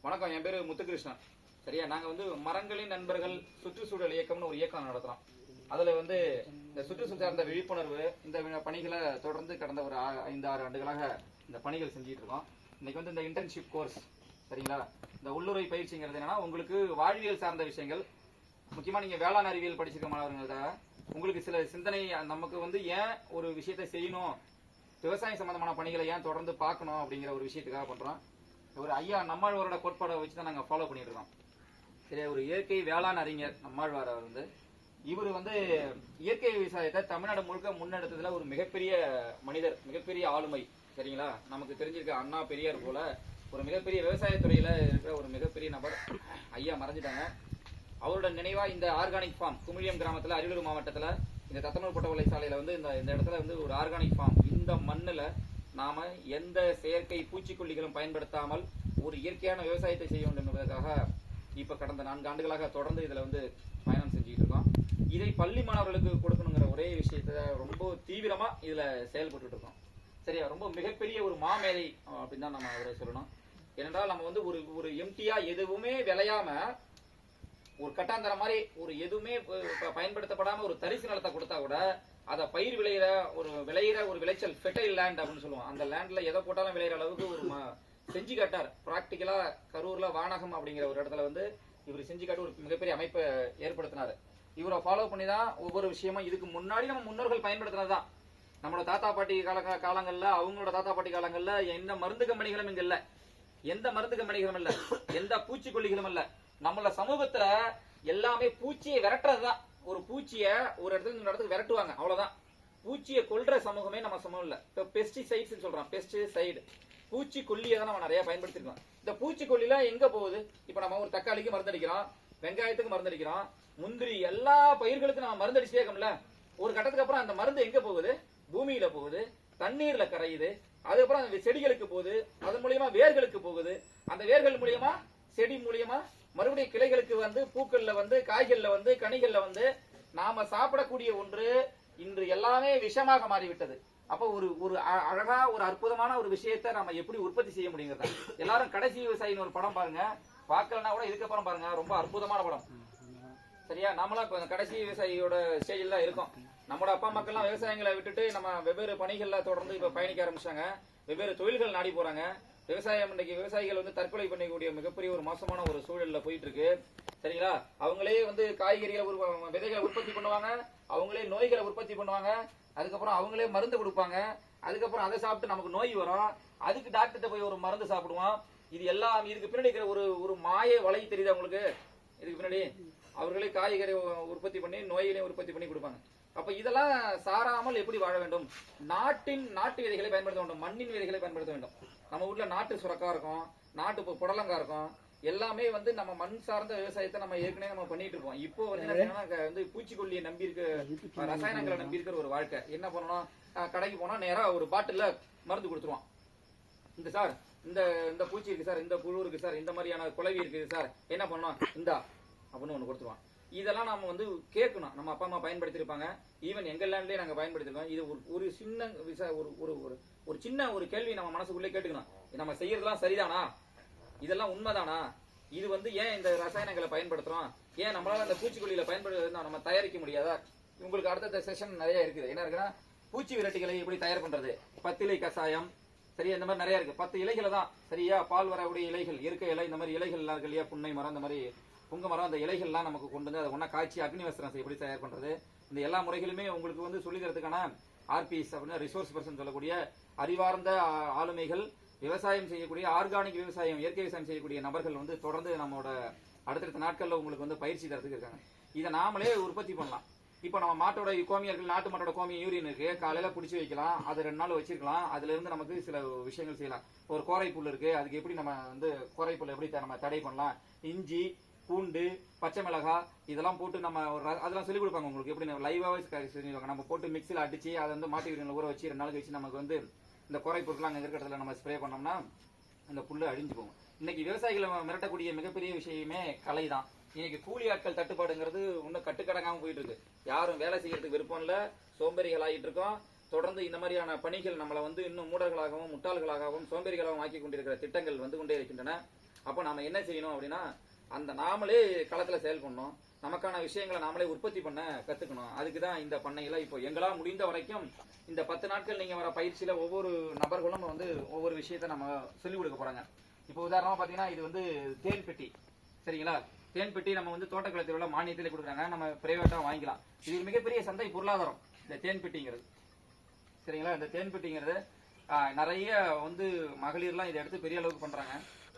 வணக்கம் என் பேரு முத்துகிருஷ்ணன். சரியா? நாங்க வந்து மரங்களின் நண்பர்கள் சுற்றுச்சூழல் இயக்கம்னு ஒரு இயக்கம் நடத்துறோம். அதுல வந்து இந்த சுற்றுச்சூழல் சார்ந்த விழிப்புணர்வு இந்த பணிகளை தொடர்ந்து கடந்த ஒரு ஆ- ஐந்து ஆறு ஆண்டுகளாக இந்த பணிகள் செஞ்சுட்டு இருக்கோம். இன்னைக்கு வந்து இந்த இன்டர்ன்ஷிப் கோர்ஸ் சரிங்களா? இந்த உள்ளுரை பயிற்சிங்கிறது என்னன்னா உங்களுக்கு வாழ்வியல் சார்ந்த விஷயங்கள் முக்கியமா நீங்க வேளாண் அறிவியல் படிச்சிருக்க மாணவர்களுக்காக உங்களுக்கு சில சிந்தனை நமக்கு வந்து ஏன் ஒரு விஷயத்தை செய்யணும் விவசாயம் சம்பந்தமான பணிகளை ஏன் தொடர்ந்து பார்க்கணும் அப்படிங்கிற ஒரு விஷயத்துக்காக பண்றோம். ஒரு ஐயா நம்மாழ்வாரோட கோட்பாடை வச்சு தான் நாங்கள் ஃபாலோ பண்ணிட்டு இருக்கோம் சரி ஒரு இயற்கை வேளாண் அறிஞர் நம்மாழ்வார் அவர் வந்து இவர் வந்து இயற்கை விவசாயத்தை தமிழ்நாடு முழுக்க முன்னெடுத்ததுல ஒரு மிகப்பெரிய மனிதர் மிகப்பெரிய ஆளுமை சரிங்களா? நமக்கு தெரிஞ்சிருக்க அண்ணா பெரியார் போல ஒரு மிகப்பெரிய விவசாயத்துறையில இருக்கிற ஒரு மிகப்பெரிய நபர் ஐயா மறைஞ்சிட்டாங்க. அவரோட நினைவா இந்த ஆர்கானிக் ஃபார்ம் குமிழியம் கிராமத்துல அரியலூர் மாவட்டத்துல இந்த தத்தனூர் பொட்டவலை சாலையில வந்து இந்த இந்த இடத்துல வந்து ஒரு ஆர்கானிக் ஃபார்ம் இந்த மண்ணுல நாம எந்த செயற்கை பூச்சிக்கொல்லிகளும் பயன்படுத்தாமல் ஒரு இயற்கையான விவசாயத்தை செய்ய வேண்டும் என்பதற்காக இப்ப கடந்த நான்கு ஆண்டுகளாக தொடர்ந்து இதுல வந்து பயணம் செஞ்சுக்கிட்டு இருக்கோம். இதை பள்ளி மாணவர்களுக்கு கொடுக்கணுங்கிற ஒரே விஷயத்த ரொம்ப தீவிரமா இதுல செயல்பட்டு இருக்கோம். சரியா? ரொம்ப மிகப்பெரிய ஒரு மாமேதை அப்படின்னு தான் நம்ம அவரை சொல்லணும். ஏனென்றால் நம்ம வந்து ஒரு ஒரு எம்டியா எதுவுமே விளையாம ஒரு கட்டாந்தர மாதிரி ஒரு எதுவுமே ப- பயன்படுத்தப்படாம ஒரு தரிசு நிலத்தை கொடுத்தா கூட அதை பயிர் விளையிற ஒரு விளையிற ஒரு விளைச்சல் ஃபெர்டைல் லேண்ட் அப்படின்னு சொல்லுவோம். அந்த லேண்ட்ல எதை போட்டாலும் விளையிற அளவுக்கு ஒரு செஞ்சு காட்டார். ப்ராக்டிக்கலா கரூர்ல வானகம் அப்படிங்கிற ஒரு இடத்துல வந்து இவர் செஞ்சு காட்டு ஒரு மிகப்பெரிய அமைப்பை ஏற்படுத்தினாரு. இவரை ஃபாலோ பண்ணி தான் ஒவ்வொரு விஷயமும் இதுக்கு முன்னாடி நம்ம முன்னோர்கள் பயன்படுத்தினது தான் நம்மளோட தாத்தா பாட்டி கால காலங்களில் அவங்களோட தாத்தா பாட்டி காலங்களில் எந்த மருந்து கம்பெனிகளும் இங்கே இல்லை. எந்த மருந்து கம்பெனிகளும் இல்லை. எந்த பூச்சிக்கொல்லிகளும் இல்லை. நம்மள சமூகத்தில் எல்லாமே பூச்சியை விரட்டுறது தான் ஒரு பூச்சிய ஒரு இடத்துல இன்னொரு இடத்துக்கு விரட்டுவாங்க. அவ்வளவுதான். பூச்சியை கொல்ற சமூகமே நம்ம சமூகம் இல்ல. இப்ப பெஸ்டிசைட்ஸ் சொல்றான். பெஸ்டிசைடு பூச்சிக்கொல்லியை தான் நம்ம நிறைய பயன்படுத்திருக்கோம். இந்த பூச்சிக்கொல்லிலாம் எங்க போகுது? இப்ப நம்ம ஒரு தக்காளிக்கு மருந்து அடிக்கிறோம் வெங்காயத்துக்கு மருந்து அடிக்கிறோம் முந்திரி எல்லா பயிர்களுக்கும் நம்ம மருந்து அடிச்சே இருக்கோம்ல. ஒரு கட்டத்துக்கு அப்புறம் அந்த மருந்து எங்க போகுது? பூமியில போகுது. தண்ணீர்ல கரையுது. அதுக்கப்புறம் அந்த செடிகளுக்கு போகுது. அது மூலியமா வேர்களுக்கு போகுது. அந்த வேர்கள் மூலியமா செடி மூலியமா மறுபடியும் கிளைகளுக்கு வந்து பூக்கள்ல வந்து காய்கள்ல வந்து கனிகள்ல வந்து நாம சாப்பிடக்கூடிய ஒன்று இன்று எல்லாமே விஷமாக மாறிவிட்டது. அப்ப ஒரு ஒரு அ- அழகா ஒரு அற்புதமான ஒரு விஷயத்தை நம்ம எப்படி உற்பத்தி செய்ய முடியுங்கிறத. எல்லாரும் கடைசி விவசாயின்னு ஒரு படம் பாருங்க. பார்க்கலன்னா கூட இதுக்கப்புறம் பாருங்க. ரொம்ப அற்புதமான படம். சரியா? நம்மளாம் இப்ப கடைசி விவசாயியோட ஸ்டேஜில் தான் இருக்கோம். நம்மளோட அப்பா மக்கள்லாம் விவசாயங்களை விட்டுட்டு நம்ம வெவ்வேறு பணிகள்ல தொடர்ந்து இப்ப பயணிக்க ஆரம்பிச்சாங்க. வெவ்வேறு தொழில்கள் நாடி போறாங்க. விவசாயம் இன்னைக்கு விவசாயிகள் வந்து தற்கொலை பண்ணக்கூடிய மிகப்பெரிய ஒரு மோசமான ஒரு சூழல்ல போயிட்டு இருக்கு. சரிங்களா? அவங்களே வந்து காய்கறிகளை விதைகளை உற்பத்தி பண்ணுவாங்க. அவங்களே நோய்களை உற்பத்தி பண்ணுவாங்க. அதுக்கப்புறம் அவங்களே மருந்து கொடுப்பாங்க. அதுக்கப்புறம் அதை சாப்பிட்டு நமக்கு நோய் வரும். அதுக்கு டாக்டர்கிட்ட போய் ஒரு மருந்து சாப்பிடுவோம். இது எல்லாம் இதுக்கு பின்னாடி இருக்கிற ஒரு ஒரு மாய வலை தெரியுது அவங்களுக்கு இதுக்கு பின்னாடி. அவர்களே காய்கறி உற்பத்தி பண்ணி நோய்களையும் உற்பத்தி பண்ணி கொடுப்பாங்க. அப்ப இதெல்லாம் சாராமல் எப்படி வாழ வேண்டும்? நாட்டின் நாட்டு விதைகளை பயன்படுத்த வேண்டும். மண்ணின் விதைகளை பயன்படுத்த வேண்டும். நம்ம வீட்டுல நாட்டு சுரக்கா இருக்கும். நாட்டு புடலங்கா இருக்கும். எல்லாமே வந்து நம்ம மண் சார்ந்த விவசாயத்தை நம்ம ஏற்கனவே நம்ம பண்ணிட்டு இருப்போம் இப்போ வந்து வந்து பூச்சிக்கொல்லியை நம்பி இருக்க ரசாயனங்களை நம்பி இருக்கிற ஒரு வாழ்க்கை. என்ன பண்ணணும்? அஹ் கடைக்கு போனா நேரா ஒரு பாட்டில்ல மருந்து கொடுத்துருவான். இந்த சார் இந்த இந்த பூச்சி இருக்கு சார் இந்த புழு இருக்கு சார் இந்த மாதிரியான குளவி இருக்குது சார் என்ன பண்ணணும்? இந்தா அப்படின்னு ஒன்று கொடுத்துருவான். இதெல்லாம் நம்ம வந்து கேட்கணும். நம்ம அப்பா அம்மா பயன்படுத்தியிருப்பாங்க. ஈவன் எங்க லேண்ட்லயே நாங்க பயன்படுத்திருக்கோம் இது ஒரு ஒரு சின்ன விச- ஒரு ஒரு ஒரு சின்ன ஒரு கேள்வி நம்ம மனசுக்குள்ளே கேட்டுக்கணும். நம்ம செய்யறதெல்லாம் சரிதானா? இதெல்லாம் உண்மைதானா? இது வந்து ஏன் இந்த ரசாயனங்களை பயன்படுத்துறோம்? ஏன் நம்மளால அந்த பூச்சிக்கொல்லியில பயன்படுத்த நம்ம தயாரிக்க முடியாதா? உங்களுக்கு அடுத்த செஷன் நிறைய இருக்குது. என்ன இருக்குன்னா பூச்சி விரட்டிகளை எப்படி தயார் பண்றது? பத்திலை கசாயம் சரியா? இந்த மாதிரி நிறைய இருக்கு. பத்து இலைகளை தான். சரியா? பால் வரக்கூடிய இலைகள் இருக்க இலை இந்த மாதிரி இலைகள் எல்லாம் இருக்கு இல்லையா? புன்னை மரம் இந்த மாதிரி புங்க மரம் அந்த இலைகள்லாம் நமக்கு கொண்டு வந்து அதை ஒன்றா காய்ச்சி அக்னி வஸ்திரம் எப்படி தயார் பண்றது? இந்த எல்லா முறைகளுமே உங்களுக்கு வந்து சொல்லி தரதுக்கான ஆர்பிஎஸ் அப்படின்னா ரிசோர்ஸ் பர்சன் சொல்லக்கூடிய அறிவார்ந்த ஆளுமைகள் விவசாயம் செய்யக்கூடிய ஆர்கானிக் விவசாயம் இயற்கை விவசாயம் செய்யக்கூடிய நபர்கள் வந்து தொடர்ந்து நம்மளோட அடுத்தடுத்த நாட்களில் உங்களுக்கு வந்து பயிற்சி தரத்துக்கு இருக்காங்க. இதை நாமளே உற்பத்தி பண்ணலாம். இப்போ நம்ம மாட்டோட கோமியர்கள் நாட்டு மாட்டோட கோமியம் யூரியன் இருக்கு காலையில பிடிச்சி வைக்கலாம் அது ரெண்டு நாள் வச்சிருக்கலாம் அதுல இருந்து நமக்கு சில விஷயங்கள் செய்யலாம். ஒரு கோரை புல் இருக்கு அதுக்கு எப்படி நம்ம வந்து கோரை புல் எப்படி த- நம்ம தடை பண்ணலாம் இஞ்சி பூண்டு பச்சை மிளகாய் இதெல்லாம் போட்டு நம்ம ஒரு அதெல்லாம் சொல்லிக் கொடுப்பாங்க உங்களுக்கு. எப்படி லைவாவே செஞ்சுருவாங்க. நம்ம போட்டு மிக்சியில் அடிச்சு அதை வந்து மாட்டு வீரங்களை ஊற வச்சு ரெண்டு நாளைக்கு வச்சு நமக்கு வந்து இந்த குறை பொருட்கள் அங்கே இருக்கிற இடத்துல நம்ம ஸ்ப்ரே பண்ணோம்னா அந்த புல்லு அழிஞ்சு போகும். இன்னைக்கு விவசாயிகளை மிரட்டக்கூடிய மிகப்பெரிய விஷயமே கலை தான் இன்னைக்கு கூலி ஆட்கள் தட்டுப்பாடுங்கிறது இன்னும் கட்டுக்கடங்காமல் போயிட்டு இருக்கு யாரும் வேலை செய்யறதுக்கு விருப்பம் இல்லை சோம்பேறிகள் ஆகிட்டு இருக்கோம். தொடர்ந்து இந்த மாதிரியான பணிகள் நம்மளை வந்து இன்னும் மூடர்களாகவும் முட்டாள்களாகவும் சோம்பேறிகளாகவும் ஆக்கி கொண்டிருக்கிற திட்டங்கள் வந்து கொண்டே இருக்கின்றன. அப்போ நாம என்ன செய்யணும் அப்படின்னா அந்த நாமளே களத்தில் செயல் பண்ணணும் நமக்கான விஷயங்களை நாமளே உற்பத்தி பண்ண கத்துக்கணும். அதுக்கு தான் இந்த பண்ணையில இப்போ எங்களால் முடிந்த வரைக்கும் இந்த பத்து நாட்கள் நீங்க வர பயிற்சியில ஒவ்வொரு நபர்களும் வந்து ஒவ்வொரு விஷயத்த நம்ம சொல்லிக் கொடுக்க போறாங்க. இப்போ உதாரணமா பாத்தீங்கன்னா இது வந்து தேன் பெட்டி. சரிங்களா? தேன் பெட்டி நம்ம வந்து தோட்டக்கலை உள்ள மானியத்தில் கொடுக்குறாங்க. நம்ம பிரைவேட்டா வாங்கிக்கலாம். இது மிகப்பெரிய சந்தை பொருளாதாரம் இந்த தேன் பெட்டிங்கிறது. சரிங்களா? இந்த தேன் பெட்டிங்கிறது நிறைய வந்து மகளிர்லாம் இதை எடுத்து பெரிய அளவுக்கு பண்றாங்க.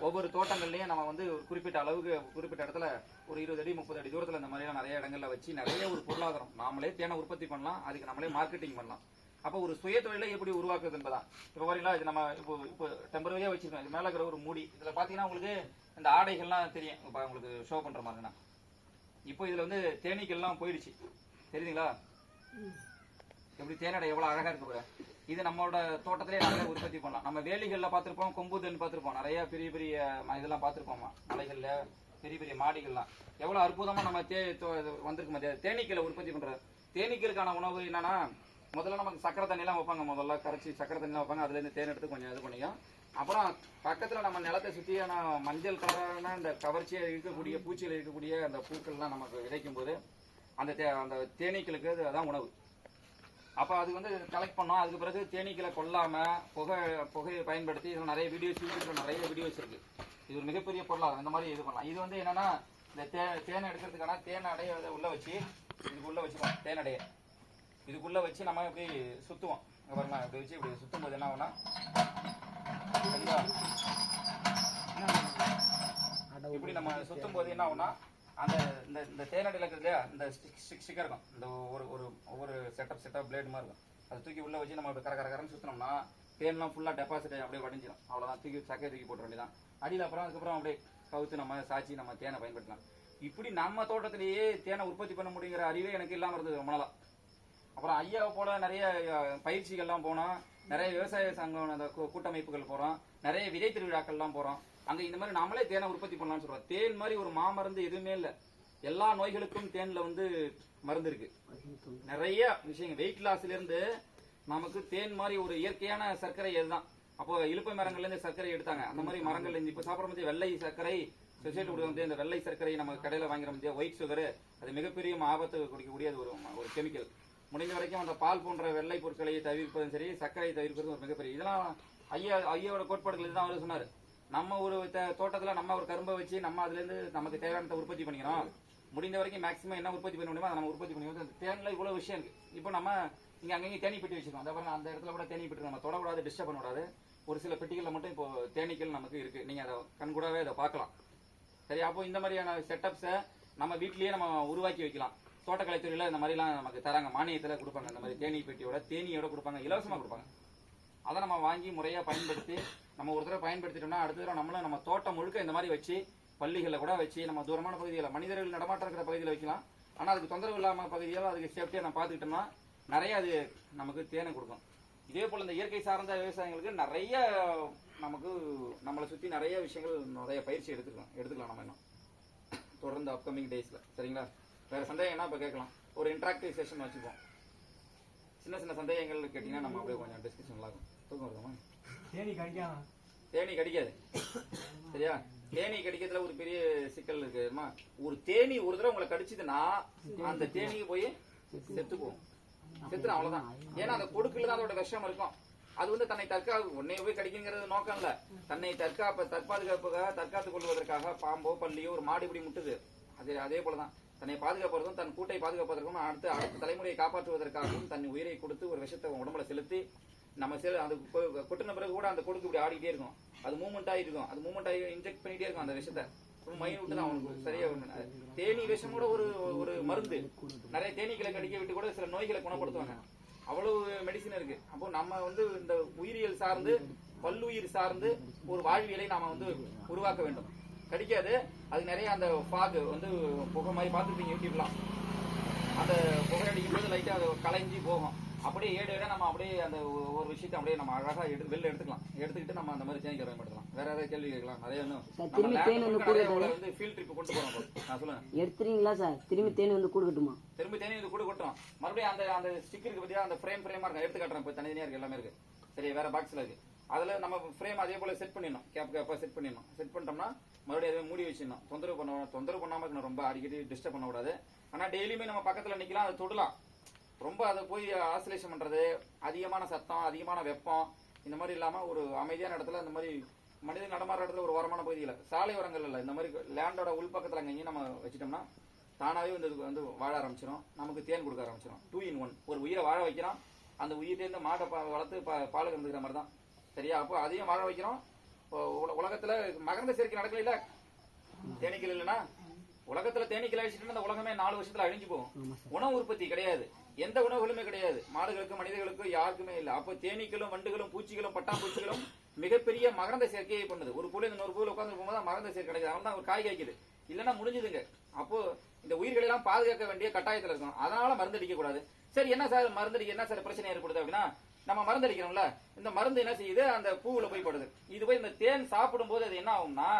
ஒவ்வொரு தோட்டங்கள்லயும் நம்ம வந்து ஒரு குறிப்பிட்ட அளவுக்கு குறிப்பிட்ட இடத்துல ஒரு இருபது அடி முப்பது அடி தூரத்துல இந்த மாதிரிலாம் நிறைய இடங்கள்ல வச்சு நிறைய ஒரு பொருளாதாரம். நாமளே தேனை உற்பத்தி பண்ணலாம் அதுக்கு நம்மளே மார்க்கெட்டிங் பண்ணலாம். அப்போ ஒரு சுய தொழிலை எப்படி உருவாக்குறது என்பதான் இப்போ வரீங்களா இது நம்ம இப்போ இப்போ டெம்பரரியா வச்சிருக்கோம். இது மேல இருக்கிற ஒரு மூடி இதுல பாத்தீங்கன்னா உங்களுக்கு இந்த ஆடைகள்லாம் தெரியும். இப்போ உங்களுக்கு ஷோ பண்ற மாதிரினா இப்போ இதுல வந்து தேனீக்கள்லாம் போயிடுச்சு. தெரியுதுங்களா? எப்படி தேனடை எவ்வளவு அழகா இருக்கு இது நம்மளோட தோட்டத்திலே நிறைய உற்பத்தி பண்ணலாம். நம்ம வேலிகள்ல பார்த்துருப்போம் கொம்பு தென் நிறைய பெரிய பெரிய ம- இதெல்லாம் பார்த்திருப்போம்? மலைகள்ல பெரிய பெரிய மாடிகள்லாம். எவ்வளவு அற்புதமா நம்ம தே தோ- இது வந்திருக்கு தேனீக்களை உற்பத்தி பண்றது தேனீக்களுக்கான உணவு என்னன்னா முதல்ல நமக்கு சக்கரை தண்ணிலாம் வைப்பாங்க. முதல்ல கரைச்சி சக்கரை தண்ணிலாம் வைப்பாங்க. அதுல இருந்து தேன் எடுத்து கொஞ்சம் இது பண்ணிக்கும் அப்புறம் பக்கத்துல நம்ம நிலத்தை சுத்தியான மஞ்சள் கலரான இந்த கவர்ச்சியா இருக்கக்கூடிய பூச்சியில் இருக்கக்கூடிய அந்த பூக்கள்லாம் நமக்கு விதைக்கும் போது அந்த தே அந்த தேனீக்களுக்கு அதுதான் உணவு. அப்போ அது வந்து கலெக்ட் பண்ணோம். அதுக்கு பிறகு தேனீக்களை கொல்லாம புகை புகையை பயன்படுத்தி இதில் நிறைய வீடியோஸ் யூடியூப்ல நிறைய வீடியோஸ் இருக்கு. இது ஒரு மிகப்பெரிய பொருளாதாரம். இந்த மாதிரி இது பண்ணலாம். இது வந்து என்னன்னா இந்த தே தேனை எடுக்கிறதுக்கான தேன் அடைய உள்ள வச்சு இதுக்குள்ள வச்சுக்கலாம் தேன் அடைய. இதுக்குள்ள வச்சு நம்ம இப்படி சுத்துவோம். இங்க பாருங்க இப்படி வச்சு இப்படி சுத்தும் போது என்ன ஆகுனா இப்படி நம்ம சுத்தும் போது என்ன ஆகுனா அந்த இந்த இந்த தேனடையில் இருக்குது இல்லையா? இந்த ஸ்டிக் ஸ்டிக் ஸ்டிக்காக இருக்கும். இந்த ஒரு ஒரு ஒவ்வொரு செட்டப் செட்டப் பிளேடு மாதிரி இருக்கும். அதை தூக்கி உள்ளே வச்சு நம்ம கர கரகரன்னு கரன்னு சுத்தினோம்னா தேன்லாம் ஃபுல்லாக டெபாசிட் அப்படியே வடிஞ்சிடும் அவ்வளோதான் தூக்கி சக்கையை தூக்கி போட்டு வேண்டியதான் அடியில் அப்புறம் அதுக்கப்புறம் அப்படியே கவுத்து நம்ம சாச்சி நம்ம தேனை பயன்படுத்தலாம். இப்படி நம்ம தோட்டத்திலேயே தேனை உற்பத்தி பண்ண முடியுங்கிற அறிவே எனக்கு இல்லாமல் இருந்தது ரொம்ப நாளா. அப்புறம் ஐயா போல நிறைய பயிற்சிகள்லாம் போனோம். நிறைய விவசாய சங்கம் அந்த கூ- கூட்டமைப்புகள் போகிறோம் நிறைய விதை திருவிழாக்கள்லாம் போகிறோம் அங்க இந்த மாதிரி நாமளே தேனை உற்பத்தி பண்ணலாம்னு சொல்றோம். தேன் மாதிரி ஒரு மாமருந்து எதுவுமே இல்ல. எல்லா நோய்களுக்கும் தேன்ல வந்து மருந்து இருக்கு. நிறைய விஷயங்கள். வெயிட் லாஸ்ல இருந்து நமக்கு தேன் மாதிரி ஒரு இயற்கையான சர்க்கரை இதுதான் அப்போ இலுப்பை மரங்கள்ல இருந்து சர்க்கரை எடுத்தாங்க. அந்த மாதிரி மரங்கள்ல இருந்து இப்ப சாப்பிடும் போது வெள்ளை சர்க்கரை சொசைட்டி கொடுக்க இந்த வெள்ளை சர்க்கரை நம்ம கடையில வாங்குற முடியாது ஒயிட் சுகர் அது மிகப்பெரிய ஆபத்து கொடுக்கக்கூடிய அது ஒரு ஒரு கெமிக்கல் முடிந்த வரைக்கும் அந்த பால் போன்ற வெள்ளை பொருட்களை தவிர்ப்பதும் சரி சர்க்கரை தவிர்ப்பதும் ஒரு மிகப்பெரிய இதெல்லாம் ஐயா ஐயாவோட கோட்பாடுகள் இதுதான் அவர் சொன்னாரு. நம்ம ஒரு த- தோட்டத்துல நம்ம ஒரு கரும்பை வச்சு நம்ம அதுல இருந்து நமக்கு தேவையானதை உற்பத்தி பண்ணிக்கிறோம். முடிந்த வரைக்கும் மேக்ஸிமம் என்ன உற்பத்தி பண்ண முடியுமோ அதை நம்ம உற்பத்தி பண்ணிக்கிறோம் அந்த தேன்ல இவ்வளவு விஷயம் இருக்கு. இப்போ நம்ம இங்க அங்கங்க தேனி பெட்டி வச்சிருக்கோம். அந்த பாருங்க அந்த இடத்துல கூட தேனி பெட்டி நம்ம தொடக்கூடாது டிஸ்டர்ப் பண்ணக்கூடாது ஒரு சில பெட்டிகள்ல மட்டும் இப்போ தேனீக்கள் நமக்கு இருக்கு. நீங்க அதை கண்கூடாவே அதை பார்க்கலாம். சரி அப்போ இந்த மாதிரியான செட்டப்ஸை நம்ம வீட்லயே நம்ம உருவாக்கி வைக்கலாம். தோட்டக்கலைத்துறையில இந்த மாதிரிலாம் நமக்கு தராங்க. மானியத்துல கொடுப்பாங்க. இந்த மாதிரி தேனீ பெட்டியோட தேனியோட கொடுப்பாங்க. இலவசமா கொடுப்பாங்க. அதை நம்ம வாங்கி முறையாக பயன்படுத்தி நம்ம ஒரு தடவை பயன்படுத்திட்டோம்னா அடுத்த தடவை நம்மளும் நம்ம தோட்டம் முழுக்க இந்த மாதிரி வச்சு பள்ளிகளில் கூட வச்சு நம்ம தூரமான பகுதிகளில் மனிதர்கள் நடமாட்டம் இருக்கிற பகுதியில் வைக்கலாம். ஆனால் அதுக்கு தொந்தரவு இல்லாமல் பகுதியில் அதுக்கு சேஃப்டியாக நம்ம பார்த்துக்கிட்டோம்னா நிறைய அது நமக்கு தேனை கொடுக்கும். இதே போல் இந்த இயற்கை சார்ந்த விவசாயிகளுக்கு நிறைய நமக்கு நம்மளை சுற்றி நிறைய விஷயங்கள் நிறைய பயிற்சி எடுத்துக்கலாம் எடுத்துக்கலாம் நம்ம இன்னும். தொடர்ந்து அப்கமிங் டேஸில் சரிங்களா? வேறு சந்தேகம் என்ன இப்போ கேட்கலாம். ஒரு இன்ட்ராக்டிவ் செஷன் வச்சுப்போம். சின்ன சின்ன சந்தேகங்கள் கேட்டீங்கன்னா நம்ம அப்படியே கொஞ்சம் டிஸ்கஷன் நல்லா இருக்கும் தூக்கம் வருதாமா தேனி கடிக்காம. தேனி கடிக்காது. சரியா? தேனி கடிக்கிறதுல ஒரு பெரிய சிக்கல் இருக்குமா ஒரு தேனி ஒரு தடவை உங்களை கடிச்சதுன்னா அந்த தேனிக்கு போய் செத்து போகும் செத்துரும் அவ்வளவுதான். ஏன்னா அந்த கொடுக்குல தான் அதோட விஷம் இருக்கும். அது வந்து தன்னை தற்கா உன்னை போய் கடிக்குங்கிறது நோக்கம் இல்ல. தன்னை தற்காப்ப தற்பாதுகாப்புக்காக தற்காத்துக் கொள்வதற்காக பாம்போ பள்ளியோ ஒரு மாடு இப்படி முட்டுது. அதே அதே போலதான். தன்னை பாதுகாப்பதற்கும் தன் கூட்டை பாதுகாப்பதற்கும் அடுத்து அடுத்த தலைமுறையை காப்பாற்றுவதற்காகவும் தன் உயிரை கொடுத்து ஒரு விஷத்தை உடம்புல செலுத்தி நம்ம செல் அது கொட்டின பிறகு கூட அந்த கொடுக்கு இப்படி ஆடிக்கிட்டே இருக்கும். அது மூவ்மெண்ட் ஆகிருக்கும் அது மூவ்மெண்ட் ஆகி இன்ஜெக்ட் பண்ணிட்டே இருக்கும் அந்த விஷத்தை. மைண்ட் விட்டு தான் அவனுக்கு சரியா தேனி விஷம் கூட ஒரு ஒரு மருந்து. நிறைய தேனீக்களை கடிக்க விட்டு கூட சில நோய்களை குணப்படுத்துவாங்க. அவ்வளவு மெடிசின் இருக்கு. அப்போ நம்ம வந்து இந்த உயிரியல் சார்ந்து பல்லுயிர் சார்ந்து ஒரு வாழ்வியலை நாம வந்து உருவாக்க வேண்டும். கடிக்காது. அது நிறைய அந்த ஃபாக் வந்து புகை மாதிரி பார்த்துருப்பீங்க யூடியூப்லாம். அந்த புகை அடிக்கும் போது லைட்டா அது கலைஞ்சி போகும். அப்படியே ஏடு ஏட நம்ம அப்படியே அந்த ஒரு விஷயத்தை அப்படியே நம்ம அழகா எடுத்து வெளில எடுத்துக்கலாம். எடுத்துக்கிட்டு நம்ம அந்த மாதிரி தேனிக்கை பயன்படுத்தலாம். வேற ஏதாவது கேள்வி கேட்கலாம்? நிறைய இன்னும் வந்து வந்து ஃபீல்ட் ட்ரிப் கொண்டு போறோம் இப்போ. நான் சொல்லுங்க எடுத்துறீங்களா சார்? திரும்பி தேன் வந்து கொடுக்கட்டுமா? திரும்ப தேனி இது கூட கொட்டுறோம். மறுபடியும் அந்த அந்த ஸ்டிக் இருக்கு பத்தியா? அந்த ஃப்ரேம் ஃப்ரேமா இருக்கு எடுத்து காட்டுறேன். இப்போ தனித்தனியா இருக்கு. எல்லாமே இருக்கு. சரி வேற பாக்ஸ்ல இருக்கு. அதில் நம்ம ஃப்ரேம் அதே போல செட் பண்ணிடணும். கேப் கேப்பாக செட் பண்ணிடணும். செட் பண்ணிட்டோம்னா மறுபடியும் எதுவும் மூடி வச்சிடணும். தொந்தரவு பண்ண தொந்தரவு பண்ணாமல் இருக்கணும். ரொம்ப அடிக்கடி டிஸ்டர்ப் பண்ணக்கூடாது. ஆனால் டெய்லியுமே நம்ம பக்கத்தில் நிற்கலாம் அதை தொடலாம். ரொம்ப அதை போய் ஆசிலேஷன் பண்ணுறது அதிகமான சத்தம் அதிகமான வெப்பம் இந்த மாதிரி இல்லாமல் ஒரு அமைதியான இடத்துல இந்த மாதிரி மனித நடமாடுற இடத்துல ஒரு ஓரமான பகுதியில் சாலை உரங்கள் இல்லை. இந்த மாதிரி லேண்டோட உள்பக்கத்துல அங்கேயும் நம்ம வச்சிட்டோம்னா தானாகவே வந்து வந்து வாழ ஆரம்பிச்சிடும் நமக்கு தேன் கொடுக்க ஆரம்பிச்சிடும் டூ இன் ஒன் ஒரு உயிரை வாழ வைக்கிறோம். அந்த உயிர்லேருந்து மாட்டை வளர்த்து பா- பால் கறந்துக்கிற மாதிரி தான். சரியா? அப்போ அதையும் வாழ வைக்கிறோம் உலகத்துல மகரந்த சேர்க்கை நடக்கல இல்ல தேனீக்கள் இல்லைன்னா? உலகத்துல தேனீக்கள் அழிச்சிட்டு அந்த உலகமே நாலு வருஷத்துல அழிஞ்சு போகும். உணவு உற்பத்தி கிடையாது. எந்த உணவுகளுமே கிடையாது. மாடுகளுக்கும் மனிதர்களுக்கும் யாருக்குமே இல்லை. அப்போ தேனீக்களும் வண்டுகளும் பூச்சிகளும் பட்டாம்பூச்சிகளும் மிகப்பெரிய மகரந்த சேர்க்கையை பண்ணுது ஒரு பூல இன்னொரு பூல உட்காந்து போகும்போது மகரந்த சேர்க்கை கிடையாது அதனால தான் ஒரு காய் காய்க்குது. இல்லைன்னா முடிஞ்சுதுங்க. அப்போ இந்த உயிர்களை எல்லாம் பாதுகாக்க வேண்டிய கட்டாயத்துல இருக்கும் அதனால மருந்து அடிக்க கூடாது சரி என்ன சார்? மருந்து அடிக்க என்ன சார் பிரச்சனை ஏற்படுது அப்படின்னா நம்ம மருந்து அடிக்கிறோம்ல இந்த மருந்து என்ன செய்யுது? அந்த பூவுல போய் படுது. இது போய் இந்த தேன் சாப்பிடும் போது அது என்ன ஆகும்னா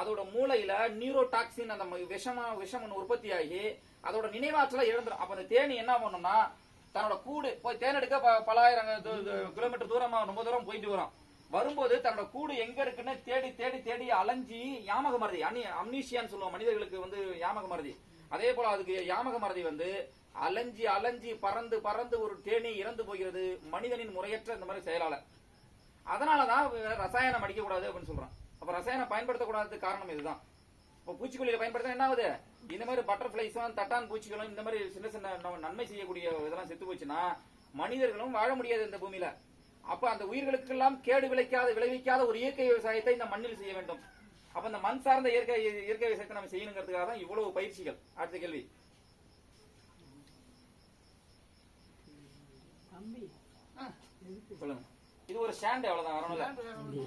அதோட மூளையில நியூரோடாக்சின் அந்த விஷமா விஷம் ஒன்று உற்பத்தி ஆகி அதோட நினைவாற்றலை இழந்துடும் அப்ப அந்த தேனி என்ன பண்ணும்னா தன்னோட கூடு போய் தேன் எடுக்க பலாயிரம் கிலோமீட்டர் தூரமா ரொம்ப தூரம் போயிட்டு வரும். வரும்போது தன்னோட கூடு எங்க இருக்குன்னு தேடி தேடி தேடி அலைஞ்சி யாமக மருதி அனி அம்னீஷியான்னு சொல்லுவோம். மனிதர்களுக்கு வந்து யாமக மருதி. அதே போல அதுக்கு யாமக மருதி வந்து அலைஞ்சி அலைஞ்சி பறந்து பறந்து ஒரு தேனி இறந்து போகிறது. மனிதனின் முறையற்ற இந்த மாதிரி செயலாளர் அதனாலதான் ரசாயனம் அடிக்க கூடாது அப்படின்னு சொல்றான். அப்ப ரசாயனம் பயன்படுத்தக்கூடாது காரணம் இதுதான். இப்போ பூச்சிக்கொல்லியில பயன்படுத்தினா என்ன ஆகுது? இந்த மாதிரி பட்டர்ஃபிளைஸும் தட்டான் பூச்சிகளும் இந்த மாதிரி சின்ன சின்ன நம்ம நன்மை செய்யக்கூடிய இதெல்லாம் செத்து போச்சுன்னா மனிதர்களும் வாழ முடியாது இந்த பூமியில. அப்ப அந்த உயிர்களுக்கெல்லாம் கேடு விளைக்காத விளைவிக்காத ஒரு இயற்கை விவசாயத்தை இந்த மண்ணில் செய்ய வேண்டும். அப்ப இந்த மண் சார்ந்த இயற்கை இயற்கை விவசாயத்தை நம்ம செய்யணுங்கிறதுக்காக தான் இவ்வளவு பயிற்சிகள். அடுத்த கேள்வி சொல்லுங்க இது ஒரு ஸ்டாண்ட் அவ்வளவுதான் வரணும்ல